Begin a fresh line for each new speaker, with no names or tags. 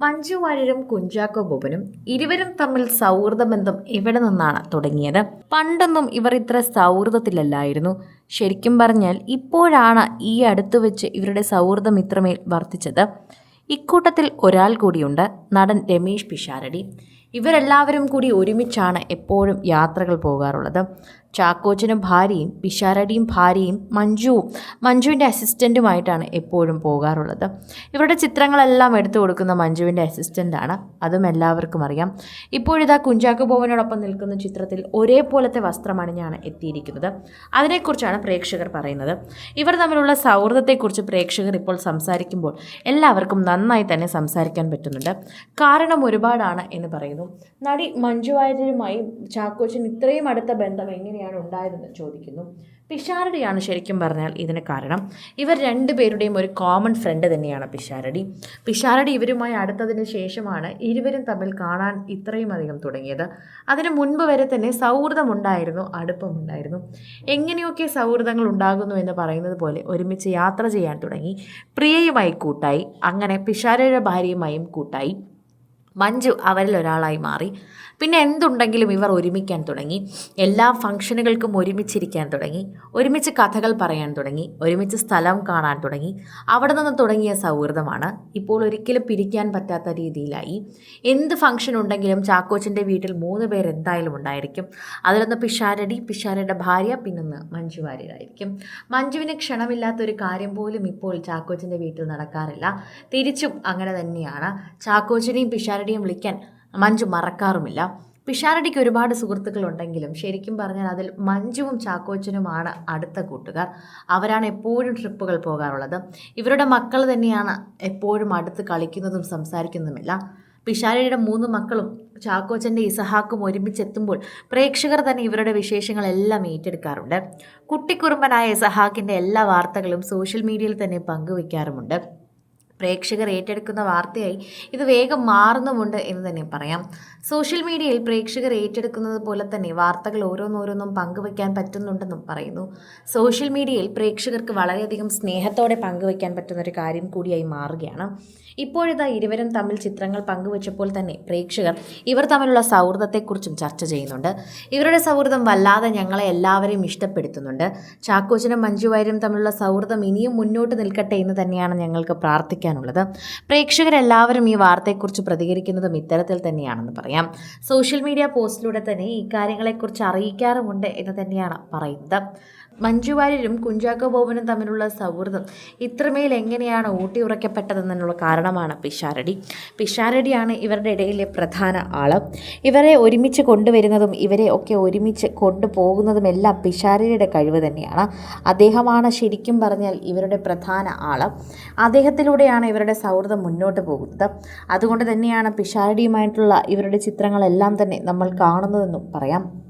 മഞ്ജു വാര്യരും കുഞ്ചാക്കോ ബോബനും ഇരുവരും തമ്മിൽ സൗഹൃദ ബന്ധം എവിടെ നിന്നാണ് തുടങ്ങിയത്? പണ്ടൊന്നും ഇവർ ഇത്ര സൗഹൃദത്തിലല്ലായിരുന്നു. ശരിക്കും പറഞ്ഞാൽ ഇപ്പോഴാണ് ഈ അടുത്ത് വെച്ച് ഇവരുടെ സൗഹൃദം ഇത്രമേൽ വർദ്ധിച്ചത്. ഇക്കൂട്ടത്തിൽ ഒരാൾ കൂടിയുണ്ട് നടൻ രമേശ് പിഷാരടി. ഇവരെല്ലാവരും കൂടി ഒരുമിച്ചാണ് എപ്പോഴും യാത്രകൾ പോകാറുള്ളത്. ചാക്കോച്ചനും ഭാര്യയും പിഷാരടിയും ഭാര്യയും മഞ്ജുവും മഞ്ജുവിന്റെ അസിസ്റ്റന്റുമായിട്ടാണ് എപ്പോഴും പോകാറുള്ളത്. ഇവരുടെ ചിത്രങ്ങളെല്ലാം എടുത്തു കൊടുക്കുന്ന മഞ്ജുവിന്റെ അസിസ്റ്റന്റാണ് അതും എല്ലാവർക്കും അറിയാം. ഇപ്പോഴിതാ കുഞ്ചാക്കോ ബോവനോടൊപ്പം നിൽക്കുന്ന ചിത്രത്തിൽ ഒരേപോലത്തെ വസ്ത്രമണിഞ്ഞാണ് എത്തിയിരിക്കുന്നത്. അതിനെക്കുറിച്ചാണ് പ്രേക്ഷകർ പറയുന്നത്. ഇവർ തമ്മിലുള്ള സൗഹൃദത്തെക്കുറിച്ച് പ്രേക്ഷകർ ഇപ്പോൾ സംസാരിക്കുമ്പോൾ എല്ലാവർക്കും നന്നായി തന്നെ സംസാരിക്കാൻ പറ്റുന്നുണ്ട്. കാരണം ഒരുപാടാണ് എന്ന് പറയുന്നു. നടി മഞ്ജു വാര്യരുമായി ചാക്കോച്ചൻ ഇത്രയും അടുത്ത ബന്ധം എങ്ങനെയാണ് ഉണ്ടായതെന്ന് ചോദിക്കുന്നു. പിഷാരടിയാണ് ശരിക്കും പറഞ്ഞാൽ ഇതിന് കാരണം. ഇവർ രണ്ടുപേരുടെയും ഒരു കോമൺ ഫ്രണ്ട് തന്നെയാണ് പിഷാരടി. പിഷാരടി ഇവരുമായി അടുത്തതിന് ശേഷമാണ് ഇരുവരും തമ്മിൽ കാണാൻ ഇത്രയും അധികം തുടങ്ങിയത്. അതിന് മുൻപ് വരെ തന്നെ സൗഹൃദമുണ്ടായിരുന്നു അടുപ്പമുണ്ടായിരുന്നു. എങ്ങനെയൊക്കെ സൗഹൃദങ്ങൾ ഉണ്ടാകുന്നു എന്ന് പറയുന്നത് പോലെ ഒരുമിച്ച് യാത്ര ചെയ്യാൻ തുടങ്ങി. പ്രിയയുമായി കൂട്ടായി അങ്ങനെ പിഷാരയുടെ ഭാര്യയുമായും കൂട്ടായി. മഞ്ജു അവരിൽ ഒരാളായി മാറി. പിന്നെ എന്തുണ്ടെങ്കിലും ഇവർ ഒരുമിക്കാൻ തുടങ്ങി. എല്ലാ ഫംഗ്ഷനുകൾക്കും ഒരുമിച്ചിരിക്കാൻ തുടങ്ങി. ഒരുമിച്ച് കഥകൾ പറയാൻ തുടങ്ങി. ഒരുമിച്ച് സ്ഥലം കാണാൻ തുടങ്ങി. അവിടെ നിന്ന് തുടങ്ങിയ സൗഹൃദമാണ്. ഇപ്പോൾ ഒരിക്കലും പിരിക്കാൻ പറ്റാത്ത രീതിയിലായി. എന്ത് ഫംഗ്ഷൻ ഉണ്ടെങ്കിലും ചാക്കോച്ചന്റെ വീട്ടിൽ മൂന്ന് പേർ എന്തായാലും ഉണ്ടായിരിക്കും. അതിലൊന്ന് പിഷാരടി പിഷാരയുടെ ഭാര്യ പിന്നൊന്ന് മഞ്ജു വാര്യരായിരിക്കും. മഞ്ജുവിന് ക്ഷണമില്ലാത്ത ഒരു കാര്യം പോലും ഇപ്പോൾ ചാക്കോച്ചന്റെ വീട്ടിൽ നടക്കാറില്ല. തിരിച്ചും അങ്ങനെ തന്നെയാണ്. ചാക്കോച്ചനെയും പിഷാരടിയും വിളിക്കാൻ മഞ്ജു മറക്കാറുമില്ല. പിഷാരടിക്ക് ഒരുപാട് സുഹൃത്തുക്കളുണ്ടെങ്കിലും ശരിക്കും പറഞ്ഞാൽ അതിൽ മഞ്ജുവും ചാക്കോച്ചനുമാണ് അടുത്ത കൂട്ടുകാർ. അവരാണ് എപ്പോഴും ട്രിപ്പുകൾ പോകാറുള്ളത്. ഇവരുടെ മക്കൾ തന്നെയാണ് എപ്പോഴും അടുത്ത് കളിക്കുന്നതും സംസാരിക്കുന്നതുമെല്ലാം. പിഷാരടിയുടെ മൂന്ന് മക്കളും ചാക്കോച്ചന്റെ ഇസഹാക്കും ഒരുമിച്ചെത്തുമ്പോൾ പ്രേക്ഷകർ തന്നെ ഇവരുടെ വിശേഷങ്ങളെല്ലാം ഏറ്റെടുക്കാറുണ്ട്. കുട്ടിക്കുറുമ്പനായ ഇസഹാക്കിന്റെ എല്ലാ വാർത്തകളും സോഷ്യൽ മീഡിയയിൽ തന്നെ പങ്കുവയ്ക്കാറുമുണ്ട്. പ്രേക്ഷകർ ഏറ്റെടുക്കുന്ന വാർത്തയായി ഇത് വേഗം മാറുന്നുമുണ്ട് എന്ന് തന്നെ പറയാം. സോഷ്യൽ മീഡിയയിൽ പ്രേക്ഷകർ ഏറ്റെടുക്കുന്നത് പോലെ തന്നെ വാർത്തകൾ ഓരോന്നോരോന്നും പങ്കുവയ്ക്കാൻ പറ്റുന്നുണ്ടെന്നും പറയുന്നു. സോഷ്യൽ മീഡിയയിൽ പ്രേക്ഷകർക്ക് വളരെയധികം സ്നേഹത്തോടെ പങ്കുവയ്ക്കാൻ പറ്റുന്ന ഒരു കാര്യം കൂടിയായി മാറുകയാണ്. ഇപ്പോഴിതാ ഇരുവരും തമ്മിൽ ചിത്രങ്ങൾ പങ്കുവച്ചപ്പോൾ തന്നെ പ്രേക്ഷകർ ഇവർ തമ്മിലുള്ള സൗഹൃദത്തെക്കുറിച്ചും ചർച്ച ചെയ്യുന്നുണ്ട്. ഇവരുടെ സൗഹൃദം വല്ലാതെ ഞങ്ങളെ എല്ലാവരെയും ഇഷ്ടപ്പെടുത്തുന്നുണ്ട്. ചാക്കോച്ചനും മഞ്ജുവാര്യം തമ്മിലുള്ള സൗഹൃദം ഇനിയും മുന്നോട്ട് നിൽക്കട്ടെ എന്ന് തന്നെയാണ് ഞങ്ങൾക്ക് പ്രാർത്ഥിക്കാനുള്ളത് പ്രേക്ഷകരെല്ലാവരും ഈ വാർത്തയെക്കുറിച്ച് പ്രതികരിക്കുന്നതും ഇത്തരത്തിൽ തന്നെയാണെന്ന് പറയാം. സോഷ്യൽ മീഡിയ പോസ്റ്റിലൂടെ തന്നെ ഈ കാര്യങ്ങളെക്കുറിച്ച് അറിയിക്കാറുമുണ്ട് എന്ന് തന്നെയാണ് പറയുന്നത്. മഞ്ജു വാര്യരും കുഞ്ചാക്കോ ബോബനും തമ്മിലുള്ള സൗഹൃദം ഇത്രമേൽ എങ്ങനെയാണ് ഊട്ടിയുറയ്ക്കപ്പെട്ടതെന്നുള്ള കാരണമാണ് പിഷാരടി. പിഷാരടിയാണ് ഇവരുടെ ഇടയിലെ പ്രധാന ആൾ. ഇവരെ ഒരുമിച്ച് കൊണ്ടുവരുന്നതും ഇവരെ ഒക്കെ ഒരുമിച്ച് കൊണ്ടുപോകുന്നതും എല്ലാം പിഷാരടിയുടെ കഴിവ് തന്നെയാണ്. അദ്ദേഹമാണ് ശരിക്കും പറഞ്ഞാൽ ഇവരുടെ പ്രധാന ആൾ. അദ്ദേഹത്തിലൂടെയാണ് ഇവരുടെ സൗഹൃദം മുന്നോട്ട് പോകുന്നത്. അതുകൊണ്ട് തന്നെയാണ് പിഷാരടിയുമായിട്ടുള്ള ഇവരുടെ ചിത്രങ്ങളെല്ലാം തന്നെ നമ്മൾ കാണുന്നതെന്നും പറയാം.